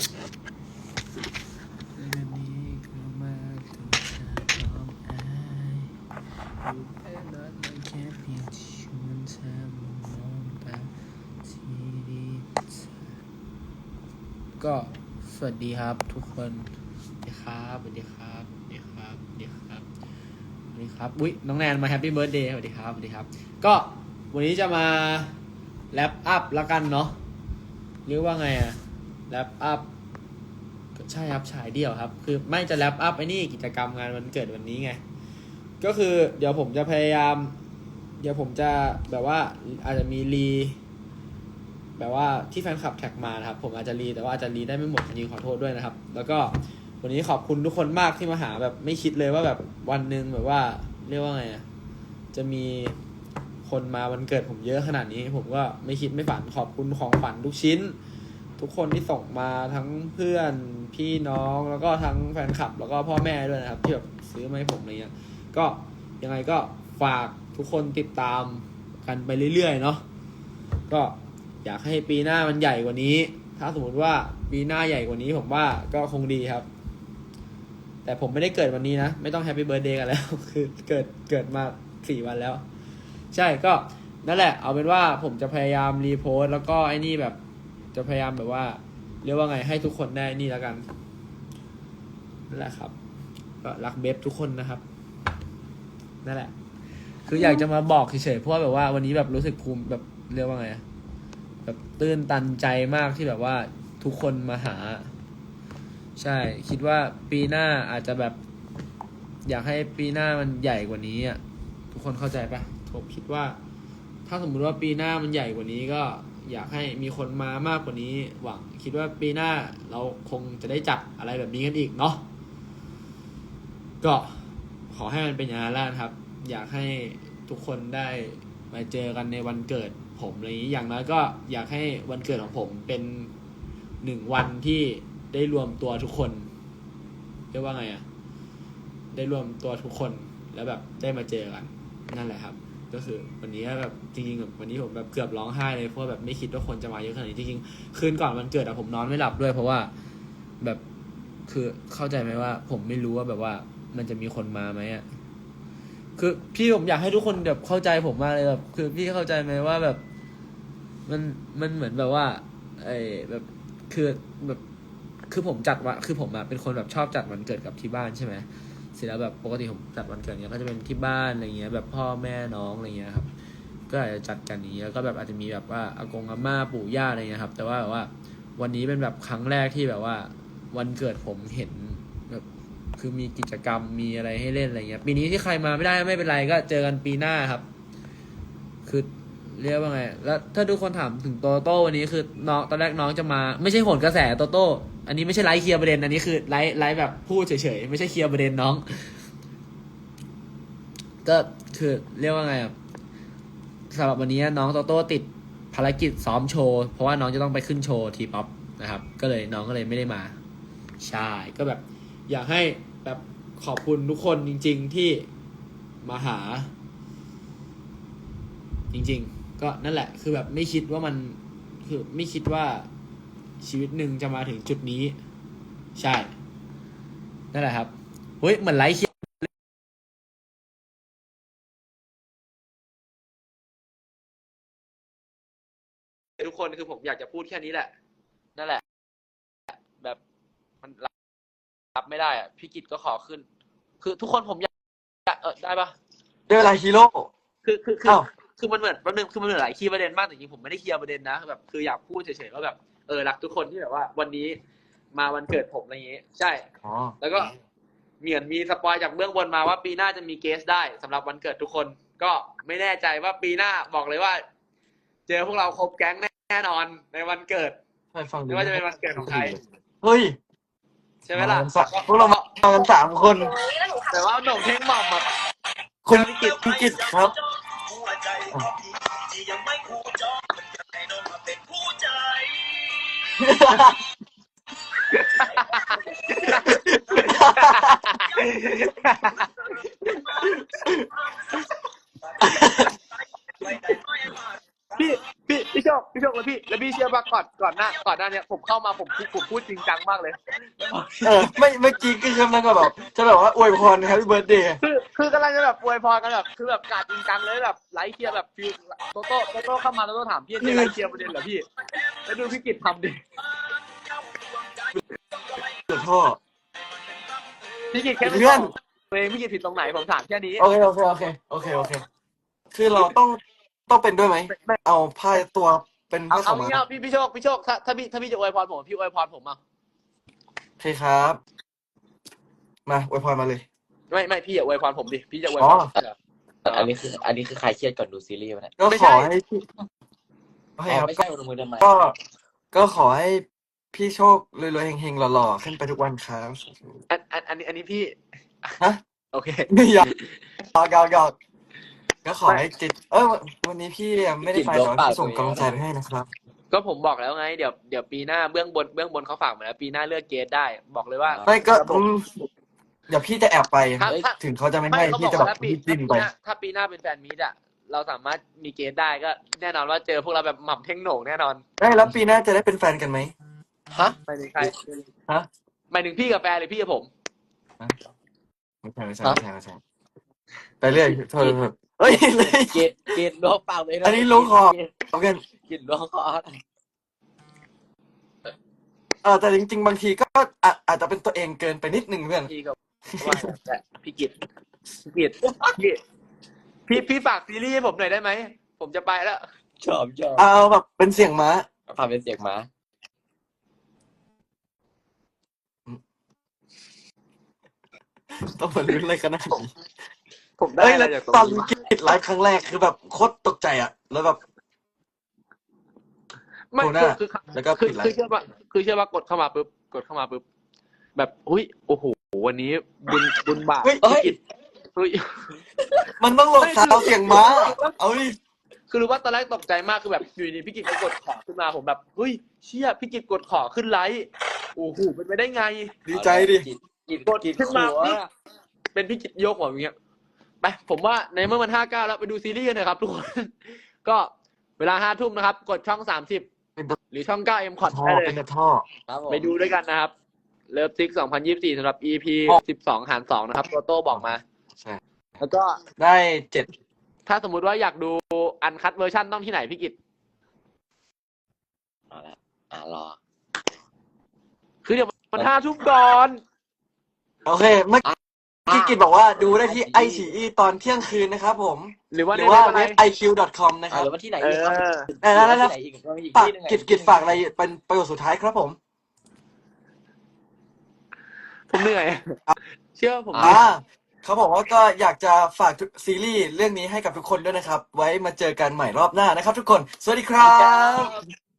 ก็มาถูกเธอพร้อมอายอยู่เป็นรถมันแค่เพียงชวนเธอมองตาที่ดีเธอก็สวัสดีครับทุกคนสวัสดีครับสวัสดีครับสวัสดีครับสวัสดีครับสวัสดีครับอุ้ยน้องแนนมาแฮปปี้เบิร์ดเดย์สวัสดีครับสวัสดีครับ ก็วันนี้จะมาแรปอัพละกันเนาะเรียกว่าไงอะ แรปอัพใช่ครับฉายเดี่ยวครับ คือไม่จะแรปอัพไอ้นี่กิจกรรมงานวันเกิดวันนี้ไง ก็คือเดี๋ยวผมจะพยายาม เดี๋ยวผมจะแบบว่าอาจจะมีรีแบบว่าที่แฟนคลับแท็กมานะครับ ผมอาจจะรีแต่ว่าอาจจะรีได้ไม่หมดจริงขอโทษด้วยนะครับ แล้วก็วันนี้ขอบคุณทุกคนมากที่มาหาแบบไม่คิดเลยว่าแบบวันหนึ่งแบบว่า เรียกว่าไงอะจะมีคนมาวันเกิดผมเยอะขนาดนี้ ผมก็ไม่คิดไม่ฝันขอบคุณของฝันทุกชิ้น ทุกคนที่ส่งมาทั้งเพื่อนพี่น้องแล้วก็ทั้งแฟนคลับ แล้วก็พ่อแม่ด้วยนะครับที่แบบซื้อมาให้ผมอะไรเงี้ยก็ยังไงก็ฝากทุกคนติดตามกันไปเรื่อยๆเนาะก็อยากให้ปีหน้ามันใหญ่กว่านี้ ถ้าสมมติว่าปีหน้าใหญ่กว่านี้ผมว่าก็คงดีครับ แต่ผมไม่ได้เกิดวันนี้นะ ไม่ต้องแฮปปี้เบิร์ดเดย์กันแล้ว คือเกิดเกิดมาสี่วันแล้ว ใช่ก็นั่นแหละ เอาเป็นว่าผมจะพยายามรีโพสต์แล้วก็ไอ้นี่แบบ จะพยายามแบบว่า เรียกว่าไงให้ทุกคนได้นี่แล้วกันนั่นแหละครับ ก็รักเบฟทุกคนนะครับนั่นแหละ คืออยากจะมาบอกเฉยๆเพราะว่าแบบว่าวันนี้แบบรู้สึกภูมิแบบเรียกว่าไงแบบตื้นตันใจมากที่แบบว่าทุกคนมาหา ใช่ คิดว่าปีหน้าอาจจะแบบ อยากให้ปีหน้ามันใหญ่กว่านี้อะทุกคนเข้าใจปะผมคิดว่า ถ้าสมมุติว่าปีหน้ามันใหญ่กว่านี้ก็ อยากให้มีคนมามากกว่านี้ หวังคิดว่าปีหน้าเราคงจะได้จัดอะไรแบบนี้กันอีกเนาะก็ขอให้มันเป็นอย่างนั้นแล้วนครับ อยากให้ทุกคนได้มาเจอกันในวันเกิดผมอะไรอย่างนี้อย่างน้อยก็อยากให้วันเกิดของผมเป็นหนึ่งวันที่ได้รวมตัวทุกคนเรียกว่าไงอะได้รวมตัวทุกคนแล้วแบบได้มาเจอกัน นั่นแหละครับ ก็คือวันนี้แบบจริงๆแบบวันนี้ผมแบบเกือบร้องไห้เลยเพราะว่าแบบไม่คิดว่าคนจะมาเยอะขนาดนี้จริงๆคืนก่อนวันเกิดอะผมนอนไม่หลับด้วย เพราะว่าแบบคือเข้าใจไหมว่า ผมไม่รู้ว่าแบบว่ามันจะมีคนมาไหมอะคือพี่ผมอยากให้ทุกคนแบบเข้าใจผมมากเลยแบบคือพี่เข้าใจไหมว่าแบบ มันมันเหมือนแบบว่า ไอ้แบบคือแบบคือผมจัดวันคือผมอะเป็นคนแบบชอบจัดวันเกิดกับที่บ้านใช่ไหม สร็จแล้วแบบปกติผมจัดวันเกิดเนี้ยก็จะเป็นที่บ้านอะไรเงี้ยแบบพ่อแม่น้องอะไรเงี้ยครับ ก็อาจจะจัดกันอย่างเงี้ยแล้วก็แบบอาจจะมีแบบว่าอากงอาม่าปู่ย่าอะไรเงี้ยครับ แต่ว่าแบบว่าวันนี้เป็นแบบครั้งแรกที่แบบว่า วันเกิดผมเห็นแบบคือมีกิจกรรมมีอะไรให้เล่นอะไรเงี้ย ปีนี้ที่ใครมาไม่ได้ไม่เป็นไรก็เจอกันปีหน้าครับ คือเรียกว่าไง แล้วถ้าทุกคนถามถึงโตโต้วันนี้คือน้องตอนแรกน้องจะมา ไม่ใช่โหนกระแสโตโต้ อันนี้ไม่ใช่ไลฟ์เคลียร์ประเด็น อันนี้คือไลฟ์ไลฟ์แบบพูดเฉยๆ ไม่ใช่เคลียร์ประเด็นน้อง ก็คือเรียกว่าไงสำหรับวันนี้น้องโตโต้ติดภารกิจซ้อมโชว์เพราะว่าน้องจะต้องไปขึ้นโชว์ทีป๊อปนะครับ ก็เลยน้องก็เลยไม่ได้มา ใช่ ก็แบบ อยากให้แบบขอบคุณทุกคนจริง ๆ ที่มาหา จริง ๆ ก็นั่นแหละ คือแบบไม่คิดว่ามันคือไม่คิดว่า ชีวิตหนึ่งจะมาถึงจุดนี้ ใช่ นั่นแหละครับเฮ้ยเหมือนไลฟ์เคลียร์ทุกคนคือผมอยากจะพูดแค่นี้แหละ นั่นแหละ แบบมันรับรับไม่ได้อะพี่กิตก็ขอขึ้น คือทุกคนผมอยากอยากเออได้ปะได้เวลาฮีโร่คือคือคืออ้าว คือมันเหมือนแป๊บนึงคือมันเหมือนหลายคีย์ประเด็นมากแต่จริงๆผมไม่ได้เคลียร์ประเด็นนะแบบคืออยากพูดเฉยๆว่าแบบเออรักทุกคนที่แบบว่า วันนี้มาวันเกิดผมอะไรอย่างงี้ ใช่ อ๋อแล้วก็เหมือนมีสปอยจากเบื้องบนมาว่าปีหน้าจะมีเกสได้สำหรับวันเกิดทุกคน ก็ไม่แน่ใจว่าปีหน้าบอกเลยว่า เจอพวกเราครบแก๊งแน่นอนในวันเกิด ใช่ฟังดูไม่ว่าจะเป็นวันเกิดของใคร เฮ้ยใช่ไหมล่ะากันสามพวกเรามากันสามคนแต่ว่าหนุ่มเท่งหม่อมอะคุณพิกิตพิกิตครับ พี่พี่พี่โชคพี่โชคแล้วพี่แล้วพี่เชื่อป่ะก่อนก่อนหน้าก่อนหน้าเนี้ยผมเข้ามาผมพูดผมพูดจริงจังมากเลย เออไม่เมื่อกี้ก็คือมันก็แบบจะแบบว่าอวยพรแฮปปี้เบิร์ดเดย์ คือคือกำลังจะแบบอวยพรกันแบบคือแบบกาดจริงจังเลยแบบไลฟ์เคลียร์แบบฟิลโตโต้โตโต้เข้ามาโตโต้ถามพี่จะไลฟ์เคลียร์ประเด็นเหรอพี่แล้วดูพี่กิจทำดิเดือดท่อ พี่กิจแค่ไม่เพื่อน ตัวเองพี่กิจผิดตรงไหนผมถามแค่นี้โอเคโอเคโอเคโอเคโอเค คือเราต้องต้องเป็นด้วยไหมเอาผ้าตัวเป็นเอาผ้าเอาขาวม้างี้เอาพี่พี่โชคพี่โชคถ้าถ้าพี่ถ้าพี่จะอวยพรผมพี่อวยพรผมอะโอเคครับ มาอวยพรมาเลย ไม่ไม่พี่อย่าอวยพรผมดิพี่จะอวยอ๋พอรอันนี้คือ อันนี้คือใครเครียดก่อนดูซีรีส์วะเนี่ยก็ไม่ขใช่ อให้พี่โอเคอ๋อครับไม่ใช่ลงมือทำไมก็ก็ขอให้พี่โชครวยๆเฮงๆหล่อๆขึ้นไปทุกวันครับ อันอันอันนี้อันนี้พี่ฮะ โอเค ไม่อยากยอกยอกยอกก็ขอให้จิต เออวันนี้พี่ไม่ได้ไปแต่ว่าพี่ส่งกำลังใจไปให้นะครับ ก็ผมบอกแล้วไง เดี๋ยวเดี๋ยวปีหน้าเบื้องบนเบื้องบนเขาฝากมาแล้วปีหน้าเลือกเกสได้ บอกเลยว่า ไม่ก็อืม เดี๋ยวพี่จะแอบไปถ้าถ้า ถึงเขาจะไม่ไม่ให้เขาบพี่อกจะแบว่าบถ้าปีพี่ดิ้นไปถ้าปีหน้าถ้าปีหน้าเป็นแฟนมีดอะเราสามารถมีเกสได้ก็แน่นอนว่าเจอพวกเราแบบหม่ำเท่งโหน่งแน่นอนได้แล้วปีหน้าจะได้เป็นแฟนกันไหม ฮะไม่ถึงใครฮะ หมายถึงพี่กับแฟนหรือพี่กับผม ไม่ใช่ไม่ใช่ไม่ใช่ไม่ใช่ไปเรื่อยโทษโทษเฮ้ยเลย เกตเกตล้วงเปล่าเลยนะอันนี้ล้วงคอ เอากันกินล้วงคอเออแต่จริง ๆ บางทีก็อาอาจจะเป็นตัวเองเกินไปนิดนึงเพื่อนพี่กับ ว่าแต่พี่กิตพี่กิตพี่พี่พี่ฝากซีรีส์ให้ผมหน่อยได้ไหม ผมจะไปแล้ว ชอบชอบเอาแบบเป็นเสียงม้าทำเป็นเสียงหมาต้องมาลุ้นอะไรกันนะผมได้เอ้ยอะไรแล้วจากตรงตอนนี้วะกิดไลฟ์ครั้งแรกคือแบบโคตรตกใจอะ แล้วแบบ ไม่โทรหน้าคือคือแล้วก็คือปิดไลคือฟ์ เชื่อว่าคือเชื่อว่ากดเข้ามาปุ๊บกดเข้ามาปุ๊บแบบอุ้ยโอ้โห วันนี้บุญบุญบาปเฮ้ยพี่กิตเฮ้ย มันต้องลงซาวด์เสียงม้า เอาดิ คือรู้ว่าตอนแรกตกใจมากคือแบบอยู่ดีๆพี่กิตก็กดขอขึ้นมาผมแบบเฮ้ยเชี่ยพี่กิตกดขอขึ้นไลฟ์โอ้โหเป็นไปได้ไง ดีใจดิ กินกินกดกินขึ้นมาขัวปุ๊บเป็นพี่กิตยกหัวอย่างเงี้ยไปผมว่าในเมื่อมันห้าเก้าแล้วไปดูซีรีส์กันเถอะครับทุกคน ก็เวลาห้าทุ่มนะครับ กดช่องสามสิบหรือช่องเก้าเอ็มคอร์ดท่อได้เลเป็ยนแต่ท่อครับผมไปดูด้วยกันนะครับ เลิฟซิกสองพันยี่สิบสี่สำหรับ EP สิบสองหารสองนะครับโตโต้บอกมาใช่ แล้วก็ได้เจ็ดถ้าสมมุติว่าอยากดูอันคัดเวอร์ชันต้องที่ไหนพี่กิตเอาละอ่ารอ คือเดี๋ยวมันห้าทุ่มก่อน โอเค เมื่อกี้กิจบอกว่าดูได้ที่ไอชีตอนเที่ยงคืนนะครับผม หรือว่าหในรือว่าเว็บอะไรเว็บ iq.com นะคอ่ารับ หรือว่าที่ไหนเออีกครับอเออแล้วแล้วหรือว่าที่ไหนอีกก็มีอีกฝากที่หนึ่งกิจกิจฝากอะไรเป็นประโยชน์สุดท้ายครับผม ผมเหนื่อย เชื่อผมอ่าเขาบอกว่าก็อยากจะฝากซีรีส์เรื่องนี้ให้กับทุกคนด้วยนะครับ ไว้มาเจอกันใหม่รอบหน้านะครับทุกคน สวัสดีครับ